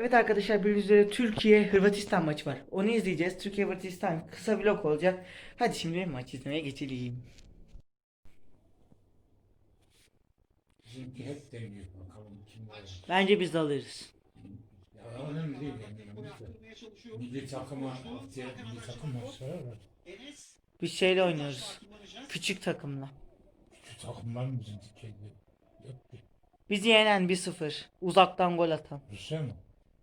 Evet arkadaşlar bildiğiniz üzere Türkiye Hırvatistan maçı var. Onu izleyeceğiz. Türkiye Hırvatistan kısa vlog olacak. Hadi şimdi maç izlemeye geçelim. Bizimki hep deniyor bakalım kim var. Bence biz de alırız. Ya önemli değil yani. Milli, takıma, haftaya milli takım maçları var. Biz şeyle oynuyoruz. Küçük takımla. Şu takımlar mı bizim Türkiye'de? Yok ki. Bizi yenen 1-0. Uzaktan gol atan. Rusya mı?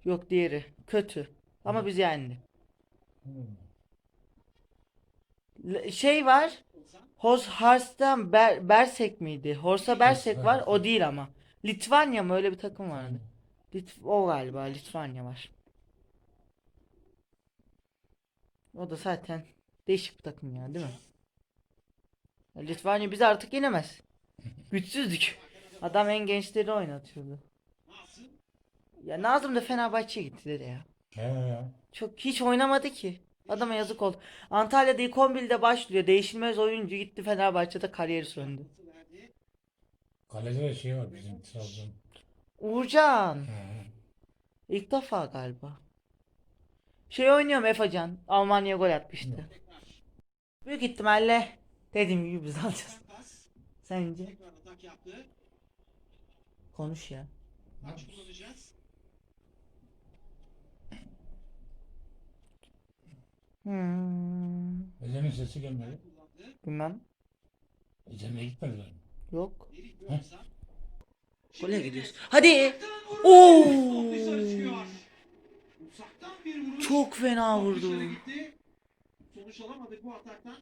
Yok diğeri. Kötü. Ama biz yendi. L- Şey var. Hos Hars'tan Ber Bersek miydi? Horsa Bersek var. O değil ama. Litvanya mı öyle bir takım vardı. Lit o galiba Litvanya var. O da zaten değişik bir takım ya değil mi? Ya Litvanya bizi artık yenemez. Güçsüzdük. Adam en gençleri oynatıyordu. Ya Nazım da Fenerbahçe'ye gitti dedi ya. He ya. Çok hiç oynamadı ki. Adama yazık oldu. Antalya'da ilk 11'de başlıyor. Değişilmez oyuncu gitti Fenerbahçe'de kariyeri söndü. Kalede de şey var bizim Trabzon. Uğurcan. He. İlk defa galiba. Şey oynuyorum Efacan. Almanya gol atmıştı. Büyük ihtimalle dediğim gibi biz alacağız. Sence? Konuş ya. Hmm, Ece'nin sesi gelmedi. bilmem. Ece'ne gitmediler mi? Yok. Heh. Gole gidiyoruz. Hadi. Oo! Çok fena vurdu. Sonuç alamadık bu ataktan.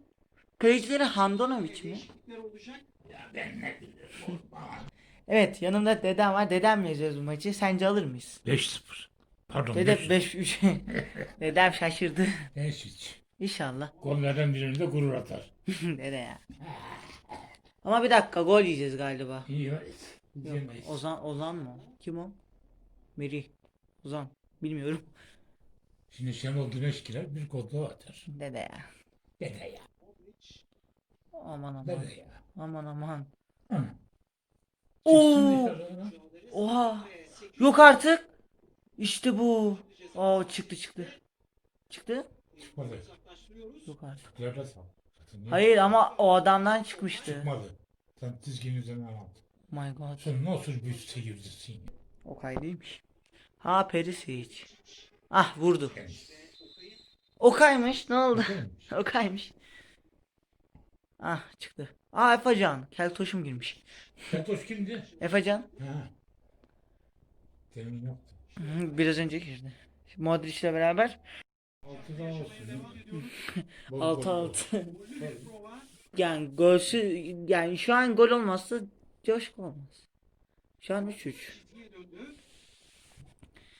Kalecileri Handanovic mi? Değişiklikler olacak. Ya ben ne biliyorum. Evet yanımda dedem var. Dedemle yazıyoruz bu maçı. Sence alır mıyız? 5-0. Pardon Dede 5-3. 5-3. Dedem şaşırdı. 5-3. İnşallah. Gollerden birini de gurur atar. Dede ya. Ama bir dakika gol yiyeceğiz galiba. İyi ya. Yok. Yemeyiz. Ozan Ozan mı? Kim o? Meri. Ozan. Bilmiyorum. Şimdi Şenol Güneş girer bir gol daha atar. Dede ya. Dede ya. Aman aman. Dede ya. Aman aman. Hı. Oo! Oha. Yok artık. İşte bu. Aa çıktı çıktı. Çıktı? Çıkmadı. Yok artık. Nerede sal? Zaten niye Hayır ama o adamdan çıkmıştı. Çıkmadı. Sen dizginin üzerinden aldı. My god. Sen nasıl bir seyircisin? O kaydıymış. Ha Perisic. Ah vurdu. Okaymış. Ne oldu? Güzelmiş. Okaymış. Ah çıktı. Aa Efecan. Keltoş'um girmiş. Keltoş kimdi? Efecan. Ha. Demin yoktu. Biraz önce girdi. Modric'le beraber Altı daha olsun. Bol, bol, 6 bol. 6. yani golsü yani şu an gol olmazsa coşku olmaz. Şu an 3 3.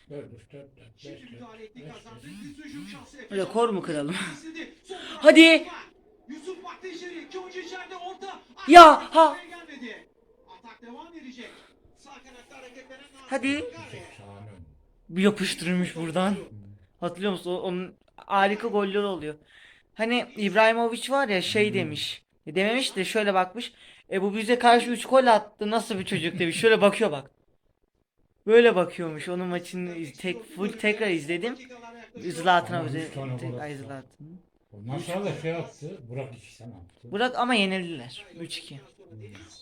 Dört, üç, dört, dört, beş, Şimdi dört, müdahale etti beş, kazandı. dört. Biz hücum şansı Rekor mu kıralım? Hadi. Yusuf baktı içeri. İki oyuncu içeride orta. Ya, ha. Atak devam edecek. Sağ kanatta hareketlenen Hadi. Bir yapıştırmış buradan. Hatırlıyor musun? O- Onun harika golleri oluyor. Hani İbrahimovic var ya şey demiş. E, Dememiş de şöyle bakmış. E bu bize karşı 3 gol attı. Nasıl bir çocuk demiş. Şöyle bakıyor bak. Böyle bakıyormuş. Onun maçını tek full tekrar izledim. Zlatan gol Tek- Zlatan. Da şey yaptı. Burak iki tane attı. Burak ama yenildiler. 3-2.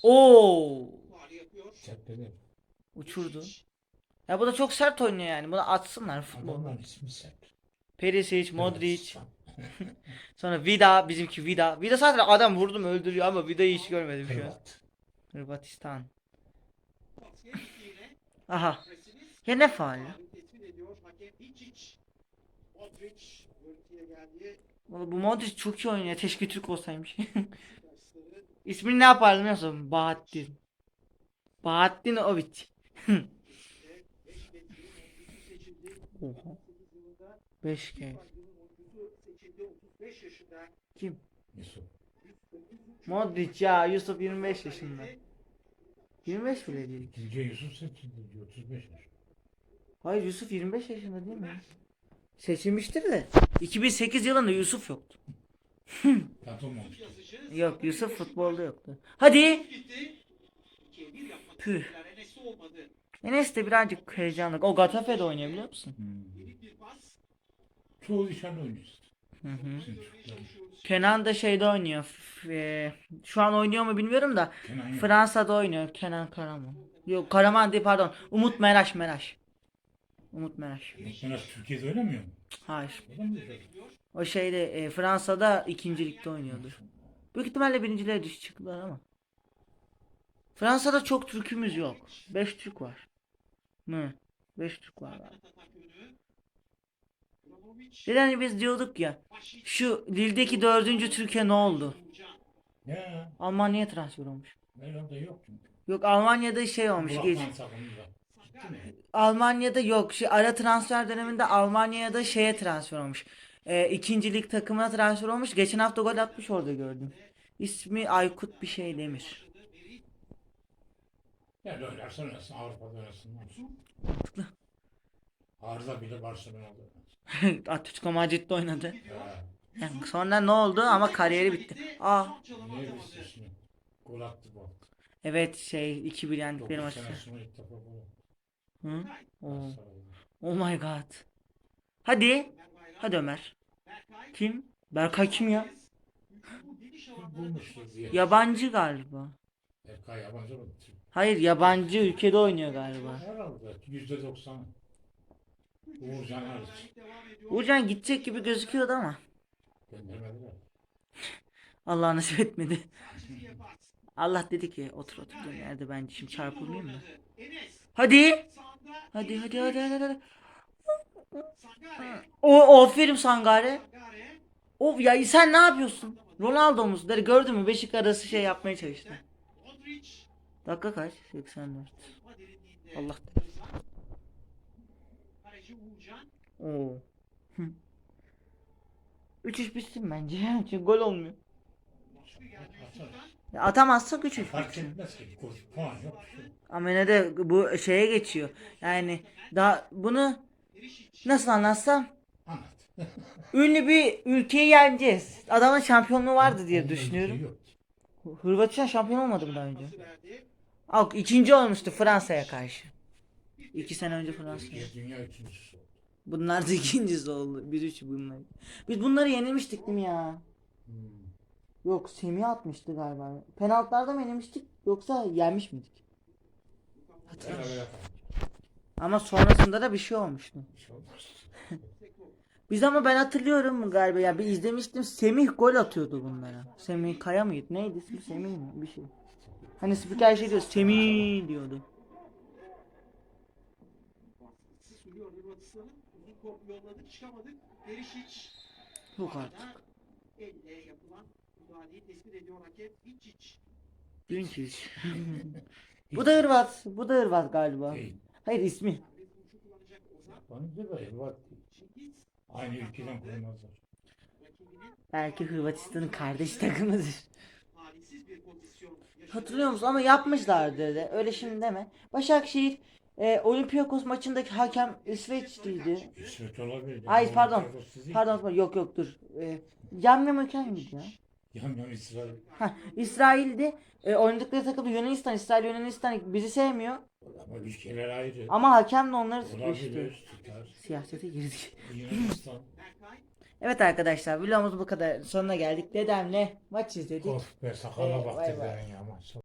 Oo! Uçurdu. Ya bu da çok sert oynuyor yani. Buna atsınlar futbol. İsmi sert. Perisic, Modric. Sonra Vida, bizimki Vida. Vida zaten adam vurdum öldürüyor ama Vida'yı hiç görmedim şu an. Hırvat. Hırvatistan. Aha. Ya ne faal ya? Vallahi bu Modric çok iyi oynuyor. Keşke Türk olsaymış. İsmini ne yapardım biliyor musun? Bahattin. Bahattin Ovic. beş metrenin oyuncusu seçildi. Oha. 2018 yılında 5 kez. yılın oyuncusu seçildi. 35 yaşında. Kim? Yusuf. Modric ya. Yusuf 25 yaşında. 25 bile değil. Gülce Yusuf seçildi diyor. 35 yaş. Hayır Yusuf 25 yaşında değil mi? Seçilmiştir de. 2008 yılında Yusuf yoktu. Yok Yusuf futbolda yoktu. Hadi. Gitti. 2'ye 1 yapmak Püh. Enes de birazcık heyecanlı. O Gatafe'de oynuyor biliyor musun? Hmm. Çoğu. Hı hı. Bizim Türkler. Kenan da şeyde oynuyor. F- e, şu an oynuyor mu bilmiyorum da Kenan yok. Fransa'da oynuyor. Kenan Karaman. Yok Karaman değil pardon. Umut Meraş Meraş. Umut Meraş. Mesela Türkiye'de oynamıyor mu? Hayır. O mı şeyde e, Fransa'da ikincilikte oynuyordu. Büyük ihtimalle birinciliğe düş çıktılar ama. Fransa'da çok Türk'ümüz yok. 5 Türk var. Mı? 5 Türk var. galiba. Bir hani biz diyorduk ya. Şu Lille'deki dördüncü Türkiye ne oldu? Ya. Almanya'ya transfer olmuş. Herhalde yok çünkü. Yok Almanya'da şey olmuş. Geç. Almanya'da yok. Şey, ara transfer döneminde Almanya'ya da şeye transfer olmuş. E, ikinci lig takımına transfer olmuş. Geçen hafta gol atmış orada gördüm. İsmi Aykut bir şey Demir. Yani oynarsa oynasın. Avrupa'da oynasın. Mantıklı. Arda bile Barcelona'da oynasın. Atletico Madrid'de oynadı. Ya. Yani sonra ne oldu ama kariyeri bitti. Aa Niye şimdi? Gol attı bu. evet şey 2-1 yendikleri 9 maçta. sene sonra ilk defa gol attı. Hı? Galatasaray'da. Oh my god. Hadi. Hadi Ömer. Kim? Berkay kim ya? Yabancı galiba. Erkay yabancı mı? Hayır yabancı ülkede oynuyor galiba. Herhalde. Yüzde doksan. Uğurcan hariç. Uğurcan gidecek gibi gözüküyordu ama. Göndermediler. Allah nasip etmedi. Allah dedi ki otur otur diyorum yerde ben şimdi çarpılmayayım mı? Hadi. Hadi hadi hadi hadi. hadi. O aferin Sangare. Of ya sen ne yapıyorsun? Ronaldo musun? Gördün mü? Beşik arası şey yapmaya çalıştı. Dakika kaç? 84. Allah. Oo. Hı. 3-3 bitsin bence. Çünkü gol olmuyor. Ya atamazsak 3-3 Fark bitsin. etmez ki. Gol, puan yok. bir şey yok. Ama yine de bu şeye geçiyor. Yani daha bunu nasıl anlatsam Anlat. ünlü bir ülkeyi yeneceğiz. Adamın şampiyonluğu vardı diye Onun düşünüyorum. yok. Hırvatistan şampiyon olmadı mı daha önce? Al, ikinci olmuştu Fransa'ya karşı. İki sene önce Fransa'ya. Bunlar da ikincisi oldu. Bir üç bunlar. Biz bunları yenilmiştik değil mi ya? Hmm. Yok Semih atmıştı galiba. Penaltılarda mı yenilmiştik yoksa yenmiş miydik? Hatırlamıyorum. Ama sonrasında da bir şey olmuştu. Bir şey olmaz. Biz ama ben hatırlıyorum galiba ya bir izlemiştim Semih gol atıyordu bunlara. Semih Kaya mıydı? Neydi ismi? Semih mi? Bir şey. Hani spiker şey diyor Semih diyordu. Yok artık. Dünçiz. bu da Hırvat. Bu da Hırvat galiba. Hayır ismi. Bana da Hırvat. Aynı ülkeden kurulmazlar. Belki Hırvatistan'ın kardeş takımıdır. Hatırlıyor musun? Ama yapmışlardı dedi. Öyle şimdi deme. Başakşehir e, Olympiakos maçındaki hakem İsveçliydi. İsveç olabilir. Ay, pardon. Pardon pardon. yok yok dur. E, Yamyam Öken miydi ya? Yan İsrail. Heh, İsrail'de e, oynadıkları takım Yunanistan. İsrail Yunanistan bizi sevmiyor. Ama ülkeler ayrı. Ama hakem de onları tutmuştu. Olabilir. Tutar. Siyasete girdik. Yunanistan. Evet arkadaşlar vlogumuz bu kadar. Sonuna geldik. Dedemle maç izledik. Of be sakala Ee, bak vay ya maşallah.